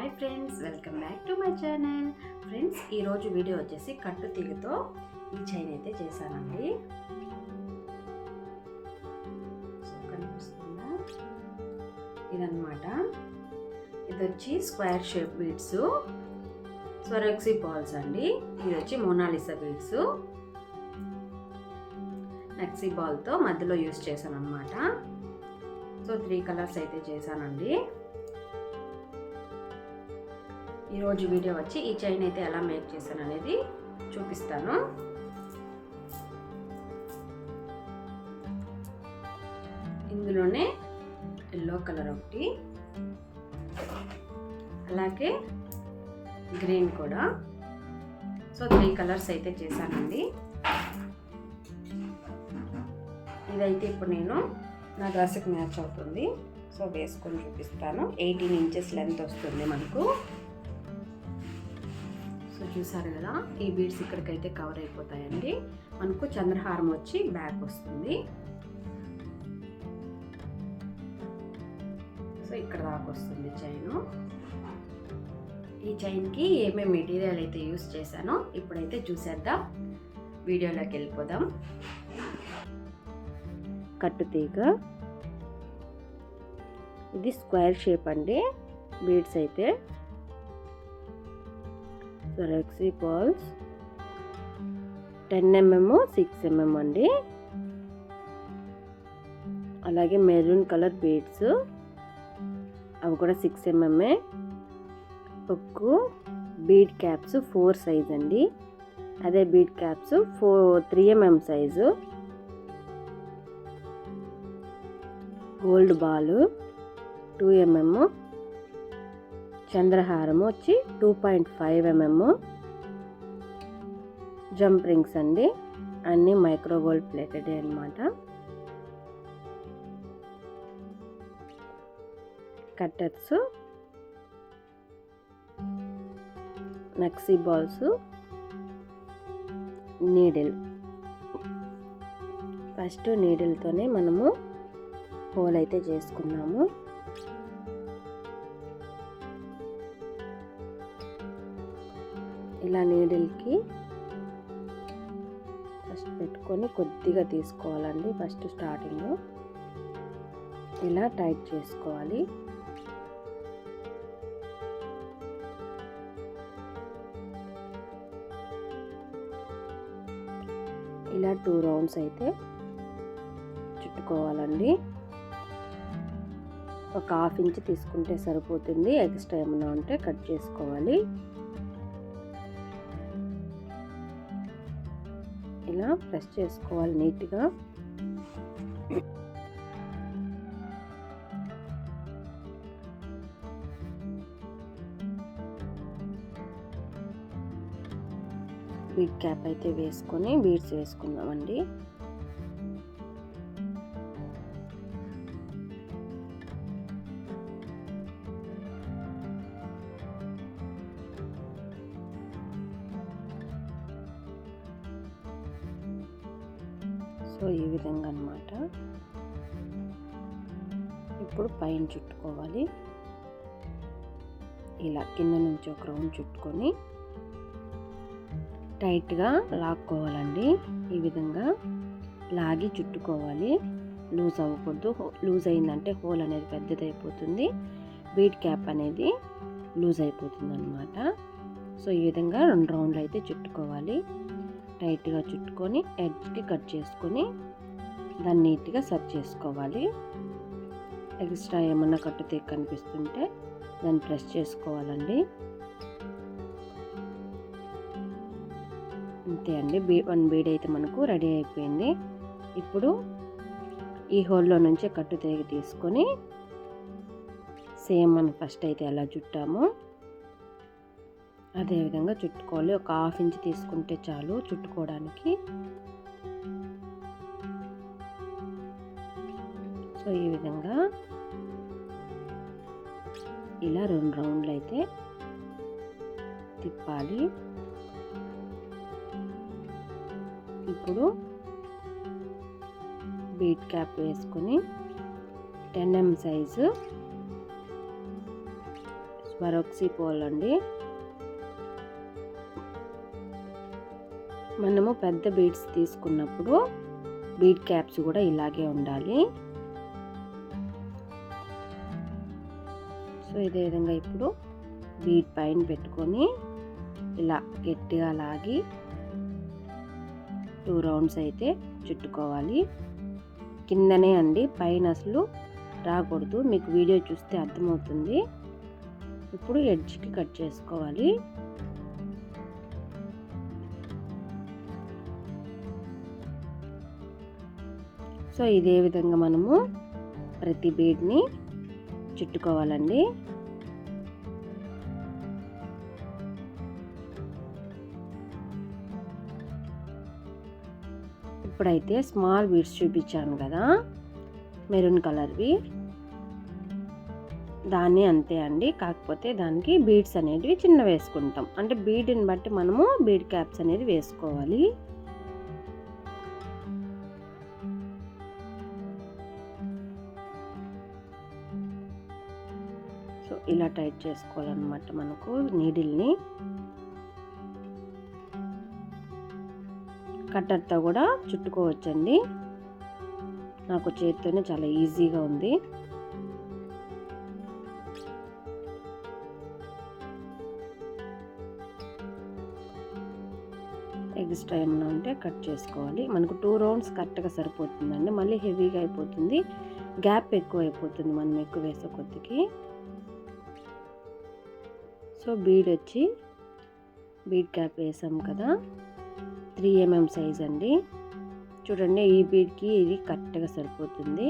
Hi friends welcome back to my channel friends ఈరోజు video వచ్చేసి కట్టు తీగతో ఈ చైన్ అయితే చేశానండి. సో కనిపిస్తుందా? ఇదన్నమాట. ఇది వచ్చి square shape beads Swarovski balls అండి ఇది వచ్చి మోనాలిసా బీడ్స్ నెక్సీ బాల్తో మధ్యలో యూస్ చేశాను అనమాట సో త్రీ కలర్స్ అయితే చేశానండి. ఈరోజు వీడియో వచ్చి ఈ చైన్ అయితే ఎలా మేక్ చేశాను అనేది చూపిస్తాను. ఇందులోనే ఎల్లో కలర్ ఒకటి అలాగే గ్రీన్ కూడా. సో త్రీ కలర్స్ అయితే చేశానండి. ఇదైతే ఇప్పుడు నేను నా డ్రెస్కి మ్యాచ్ అవుతుంది. సో వేసుకొని చూపిస్తాను. ఎయిటీన్ ఇంచెస్ లెంత్ వస్తుంది మనకు. సో చూసారు కదా ఈ బీడ్స్ ఇక్కడికైతే కవర్ అయిపోతాయండి. మనకు చంద్రహారం వచ్చి బ్యాక్ వస్తుంది. సో ఇక్కడ దాకా వస్తుంది చైన్ ఈ చైన్కి ఏమేమి మెటీరియల్ అయితే యూస్ చేశానో ఇప్పుడైతే చూసేద్దాం. వీడియోలోకి వెళ్ళిపోదాం. కట్టు తీగ. ఇది స్క్వేర్ షేప్ అండి. బీడ్స్ అయితే. Galaxy balls ten mm six mm అండి. అలాగే మెరూన్ కలర్ బీడ్స్ అవి కూడా సిక్స్ ఎంఎంఏ ఒక్కు బీడ్ క్యాప్స్ ఫోర్ సైజ్ అండి. అదే bead caps four three mm size. Gold ball two mm. చంద్రహారం వచ్చి two point five mm jump rings అండి. అన్నీ మైక్రో గోల్డ్ ప్లేటెడే అనమాట cutters nakshi balls needle. First నీడిల్తోనే మనము హోల్ అయితే చేసుకున్నాము. ఇలా నీడిల్కి ఫస్ట్ పెట్టుకొని కొద్దిగా తీసుకోవాలండి ఫస్ట్ స్టార్టింగ్లో ఇలా టైట్ చేసుకోవాలి. ఇలా టూ రౌండ్స్ అయితే చుట్టుకోవాలండి. ఒక హాఫ్ ఇంచ్ తీసుకుంటే సరిపోతుంది. ఎక్స్ట్రా ఏమైనా ఉంటే కట్ చేసుకోవాలి. ప్రెస్ చేసుకోవాలి నీట్గా బీడ్ క్యాప్ అయితే వేసుకొని బీడ్స్ వేసుకుందామండి. సో ఈ విధంగా అనమాట ఇప్పుడు పైన చుట్టుకోవాలి. ఇలా కింద నుంచి ఒక రౌండ్ చుట్టుకొని టైట్గా లాక్కోవాలండి. ఈ విధంగా లాగి చుట్టుకోవాలి. లూజ్ అవ్వకూడదు. లూజ్ అయిందంటే హోల్ అనేది పెద్దది అయిపోతుంది బీట్ క్యాప్ అనేది లూజ్ అయిపోతుంది అనమాట సో ఈ విధంగా రెండు రౌండ్లు అయితే చుట్టుకోవాలి. టైట్గా చుట్టుకొని ఎడ్జ్కి కట్ చేసుకొని దాన్ని నీట్గా సర్వ్ చేసుకోవాలి. ఎక్స్ట్రా ఏమన్నా కట్టు కనిపిస్తుంటే దాన్ని ప్రెస్ చేసుకోవాలండి. అంతే అండి. బీ వన్ బీడ్ అయితే మనకు రెడీ అయిపోయింది. ఇప్పుడు ఈ హోల్లో నుంచే కట్టు తిరిగి తీసుకొని సేమ్ మనం ఫస్ట్ అయితే ఎలా చుట్టామో అదేవిధంగా చుట్టుకోవాలి. ఒక హాఫ్ ఇంచ్ తీసుకుంటే చాలు చుట్టుకోవడానికి. సో ఈ విధంగా ఇలా రెండు రౌండ్లు అయితే తిప్పాలి. ఇప్పుడు బీట్ క్యాప్ వేసుకొని ten m size Swarovski ball అండి మనము పెద్ద బీడ్స్ తీసుకున్నప్పుడు బీడ్ క్యాప్స్ కూడా ఇలాగే ఉండాలి. సో ఇదే విధంగా ఇప్పుడు బీడ్ పైన పెట్టుకొని ఇలా గట్టిగా లాగి టూ రౌండ్స్ అయితే చుట్టుకోవాలి. కిందనే అండి పైన అసలు రాకూడదు. మీకు వీడియో చూస్తే అర్థమవుతుంది. ఇప్పుడు ఎడ్జ్కి కట్ చేసుకోవాలి. సో ఇదే విధంగా మనము ప్రతి బీడ్ని చుట్టుకోవాలండి. ఇప్పుడైతే స్మాల్ బీడ్స్ చూపించాను కదా మెరూన్ కలర్వి. దాన్ని అంతే అండి కాకపోతే దానికి బీడ్స్ అనేటివి చిన్న వేసుకుంటాం. అంటే బీడ్ని బట్టి మనము బీడ్ క్యాప్స్ అనేది వేసుకోవాలి. ఇలా టైట్ చేసుకోవాలన్నమాట మనకు నీడిల్ని. కట్టర్తో కూడా చుట్టుకోవచ్చండి. నాకు చేతితోనే చాలా ఈజీగా ఉంది. ఎక్స్ట్రా ఏమైనా ఉంటే కట్ చేసుకోవాలి. మనకు టూ రౌండ్స్ కరెక్ట్గా సరిపోతుందండి. మళ్ళీ హెవీగా అయిపోతుంది. గ్యాప్ ఎక్కువ అయిపోతుంది మనం ఎక్కువ వేసే కొద్దికి. సో బీడ్ వచ్చి బీడ్ క్యాప్ వేసాం కదా. త్రీ ఎంఎం సైజ్ అండి. చూడండి ఈ బీడ్కి ఇది కరెక్ట్గా సరిపోతుంది.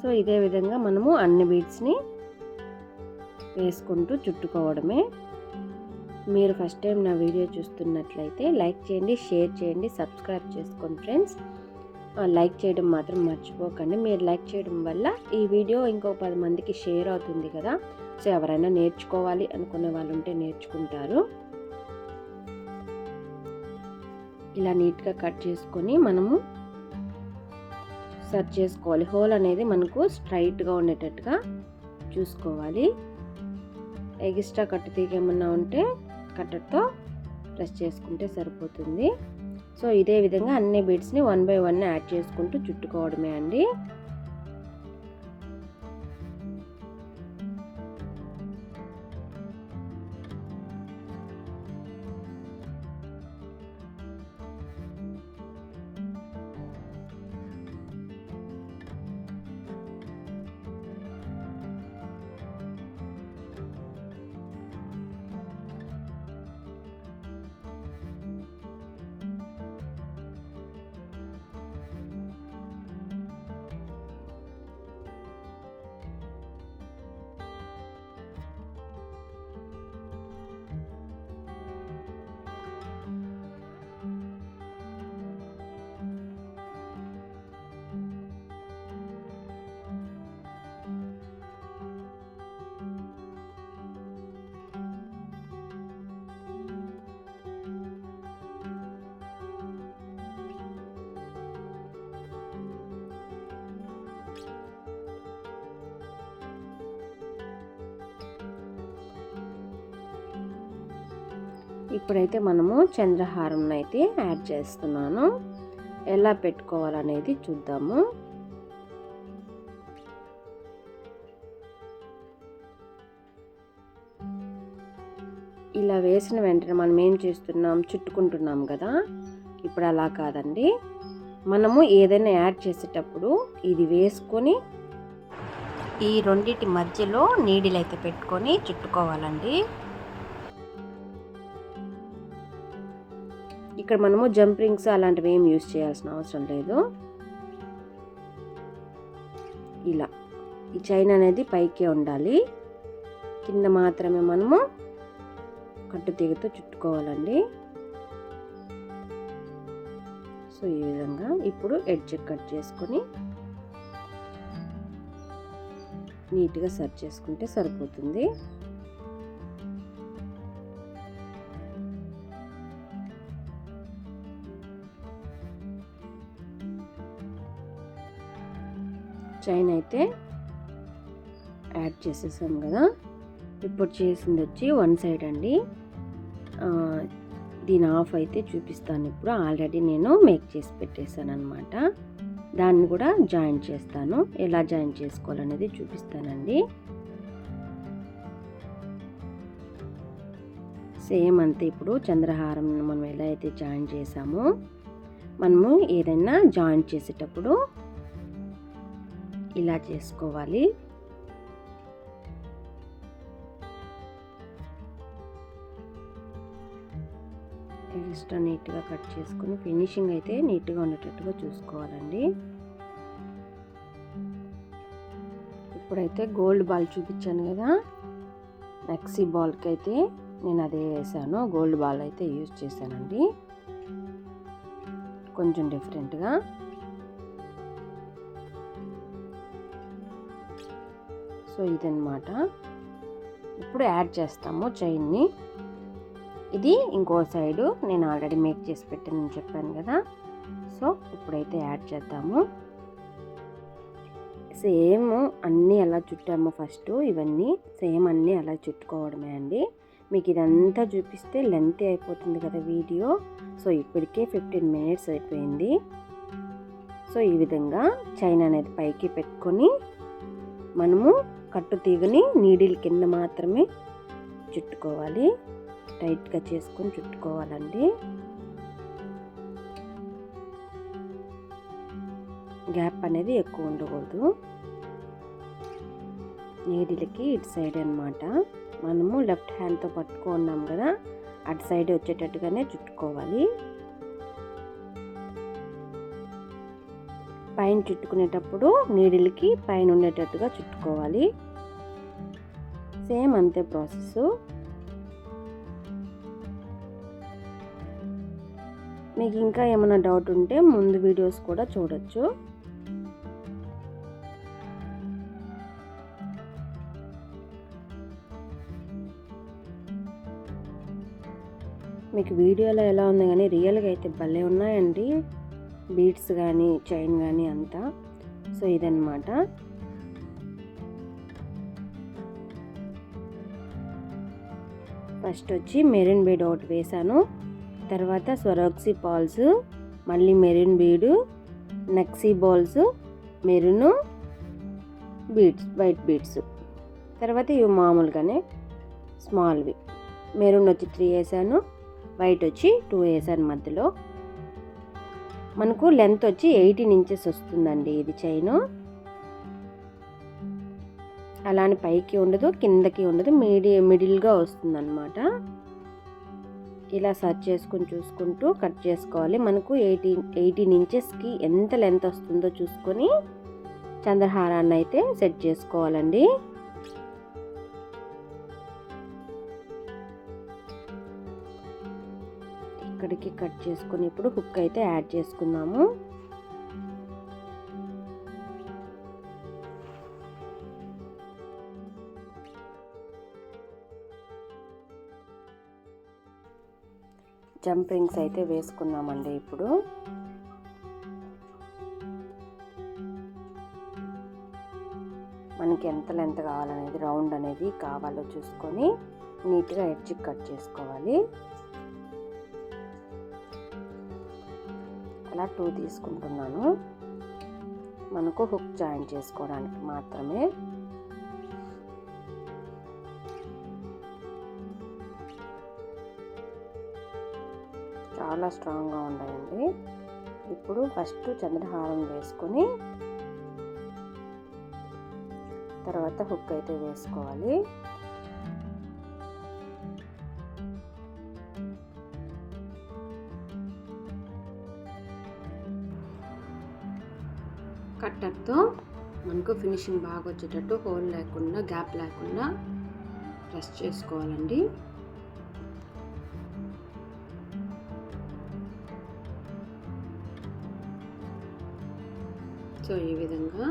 సో ఇదే విధంగా మనము అన్ని బీడ్స్ని వేసుకుంటూ చుట్టుకోవడమే. మీరు ఫస్ట్ టైం నా వీడియో చూస్తున్నట్లయితే లైక్ చేయండి షేర్ చేయండి సబ్స్క్రైబ్ చేసుకోండి ఫ్రెండ్స్. లైక్ చేయడం మాత్రం మర్చిపోకండి. మీరు లైక్ చేయడం వల్ల ఈ వీడియో ఇంకో పది మందికి షేర్ అవుతుంది కదా. సో ఎవరైనా నేర్చుకోవాలి అనుకునే వాళ్ళు ఉంటే నేర్చుకుంటారు. ఇలా నీట్గా కట్ చేసుకొని మనము సర్చ్ చేసుకోవాలి. హోల్ అనేది మనకు స్ట్రైట్గా ఉండేటట్టుగా చూసుకోవాలి. ఎగిస్ట్రా కట్టు తీగ ఏమన్నా ఉంటే కట్టర్తో ప్రెస్ చేసుకుంటే సరిపోతుంది. సో ఇదే విధంగా అన్ని బీడ్స్ని వన్ బై వన్ యాడ్ చేసుకుంటూ చుట్టుకోవడమే అండి. ఇప్పుడైతే మనము చంద్రహారం అయితే యాడ్ చేస్తున్నాను. ఎలా పెట్టుకోవాలనేది చూద్దాము. ఇలా వేసిన వెంటనే మనం ఏం చేస్తున్నాం? చుట్టుకుంటున్నాం కదా. ఇప్పుడు అలా కాదండి. మనము ఏదైనా యాడ్ చేసేటప్పుడు ఇది వేసుకొని ఈ రెండింటి మధ్యలో నీడిలైతే అయితే పెట్టుకొని చుట్టుకోవాలండి. ఇక్కడ మనము జంపింగ్స్ అలాంటివి ఏం యూస్ చేయాల్సిన అవసరం లేదు. ఇలా. ఈ చైన్ అనేది పైకే ఉండాలి. కింద మాత్రమే మనము కట్టు తీగతో చుట్టుకోవాలండి. సో ఈ విధంగా ఇప్పుడు ఎడ్జ్ కట్ చేసుకొని నీట్గా సర్చ్ చేసుకుంటే సరిపోతుంది. చైన్ అయితే యాడ్ చేసేసాం కదా. ఇప్పుడు చేసింది వచ్చి వన్ సైడ్ అండి. దీని ఆఫ్ అయితే చూపిస్తాను ఇప్పుడు. ఆల్రెడీ నేను మేక్ చేసి పెట్టేశాను అనమాట దాన్ని కూడా జాయిన్ చేస్తాను. ఎలా జాయిన్ చేసుకోవాలనేది చూపిస్తానండి. సేమ్ అంతే ఇప్పుడు చంద్రహారం మనం ఎలా అయితే జాయిన్ చేసామో మనము ఏదైనా జాయిన్ చేసేటప్పుడు ఇలా చేసుకోవాలి. ఎక్స్ట్రా నీట్గా కట్ చేసుకుని ఫినిషింగ్ అయితే నీట్గా ఉండేటట్టుగా చూసుకోవాలండి. ఇప్పుడైతే గోల్డ్ బాల్ చూపించాను కదా నెక్సీ బాల్కి అయితే నేను అదే వేసాను. గోల్డ్ బాల్ అయితే యూజ్ చేశానండి. కొంచెం డిఫరెంట్గా. సో ఇదనమాట ఇప్పుడు యాడ్ చేస్తాము చైన్ని. ఇది ఇంకో సైడు నేను ఆల్రెడీ మేక్ చేసి పెట్టానని చెప్పాను కదా. సో ఇప్పుడైతే యాడ్ చేద్దాము. సేమ్ అన్నీ ఎలా చుట్టాము ఫస్ట్ ఇవన్నీ సేమ్ అన్నీ అలా చుట్టుకోవడమే అండి. మీకు ఇదంతా చూపిస్తే లెంత్ అయిపోతుంది కదా వీడియో. సో ఇప్పటికే ఫిఫ్టీన్ మినిట్స్ అయిపోయింది. సో ఈ విధంగా చైన్ అనేది పైకి పెట్టుకొని మనము కట్టు తీగని నీడిల్ కింద మాత్రమే చుట్టుకోవాలి. టైట్గా చేసుకొని చుట్టుకోవాలండి. గ్యాప్ అనేది ఎక్కువ ఉండకూడదు. నీడిల్కి ఇటు సైడ్ అనమాట మనము లెఫ్ట్ హ్యాండ్తో పట్టుకున్నాం కదా అటు సైడ్ వచ్చేటట్టుగానే చుట్టుకోవాలి. పైన చుట్టుకునేటప్పుడు నీడిల్కి పైన ఉండేటట్టుగా చుట్టుకోవాలి. సేమ్ అంతే ప్రాసెస్ మీకు ఇంకా ఏమైనా డౌట్ ఉంటే ముందు వీడియోస్ కూడా చూడొచ్చు. మీకు వీడియోలో ఎలా ఉంది కానీ రియల్గా అయితే భలే ఉన్నాయండి. బీట్స్ కానీ చైన్ కానీ అంతా. సో ఇదన్నమాట. ఫస్ట్ వచ్చి మెరూన్ బీడ్ ఒకటి వేసాను తర్వాత స్వరోక్సీ పాల్స్ మళ్ళీ maroon bead nakshi balls maroon beads white beads. తర్వాత ఇవి మామూలుగానే స్మాల్వి. మెరూన్ వచ్చి త్రీ వేసాను వైట్ వచ్చి టూ వేసాను మధ్యలో. మనకు లెంత్ వచ్చి ఎయిటీన్ ఇంచెస్ వస్తుందండి ఇది చైను. అలానే పైకి ఉండదు కిందకి ఉండదు మీడి మిడిల్గా వస్తుందన్నమాట. ఇలా సర్చ్ చేసుకుని చూసుకుంటూ కట్ చేసుకోవాలి. మనకు ఎయిటీన్ ఎయిటీన్ ఇంచెస్కి ఎంత లెంత్ వస్తుందో చూసుకొని చంద్రహారాన్ని అయితే సెట్ చేసుకోవాలండి. ఇక్కడికి కట్ చేసుకుని ఇప్పుడు హుక్ అయితే యాడ్ చేసుకున్నాము జంప్ రింగ్స్ అయితే వేసుకున్నామండి ఇప్పుడు. మనకి ఎంత లెంత్ కావాలనేది రౌండ్ అనేది కావాలో చూసుకొని నీట్గా ఎడ్జ్ కట్ చేసుకోవాలి. అలా టూ తీసుకుంటున్నాను. మనకు హుక్ జాయిన్ చేసుకోవడానికి మాత్రమే. చాలా స్ట్రాంగ్గా ఉన్నాయండి ఇప్పుడు ఫస్ట్ చంద్రహారం వేసుకొని తర్వాత హుక్ అయితే వేసుకోవాలి. కట్టర్తో మనకు ఫినిషింగ్ బాగా వచ్చేటట్టు హోల్ లేకుండా గ్యాప్ లేకుండా ప్రెస్ చేసుకోవాలండి. సో ఈ విధంగా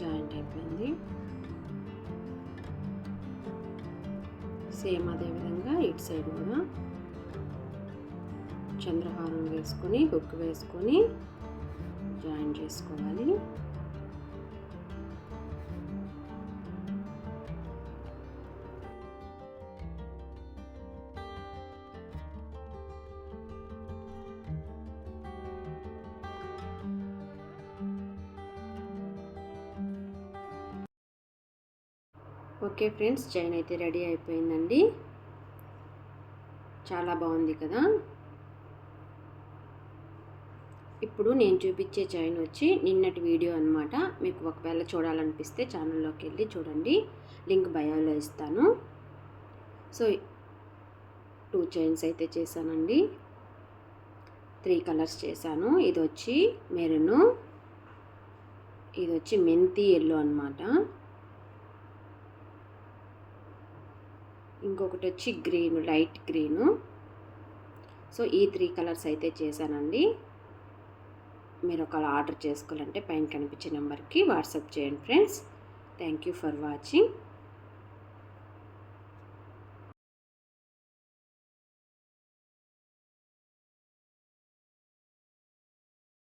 జాయింట్ అయిపోయింది. సేమ్ అదే విధంగా ఇటు సైడ్ కూడా చంద్రహారం వేసుకొని హుక్ వేసుకొని జాయిన్ చేసుకోవాలి. ఓకే ఫ్రెండ్స్ చైన్ అయితే రెడీ అయిపోయిందండి. చాలా బాగుంది కదా? ఇప్పుడు నేను చూపించే చైన్ వచ్చి నిన్నటి వీడియో అనమాట మీకు ఒకవేళ చూడాలనిపిస్తే ఛానల్లోకి వెళ్ళి చూడండి. లింక్ బయోలో ఇస్తాను. సో టూ చైన్స్ అయితే చేశానండి. త్రీ కలర్స్ చేశాను. ఇది వచ్చి మెరును. ఇది వచ్చి మెంతి ఎల్లో అనమాట ఇంకొకటి వచ్చి గ్రీన్ లైట్ గ్రీను. సో ఈ త్రీ కలర్స్ అయితే చేశానండి. మీరు ఒకవేళ ఆర్డర్ చేసుకోవాలంటే పైన కనిపించే నెంబర్కి వాట్సాప్ చేయండి friends. Thank you for watching.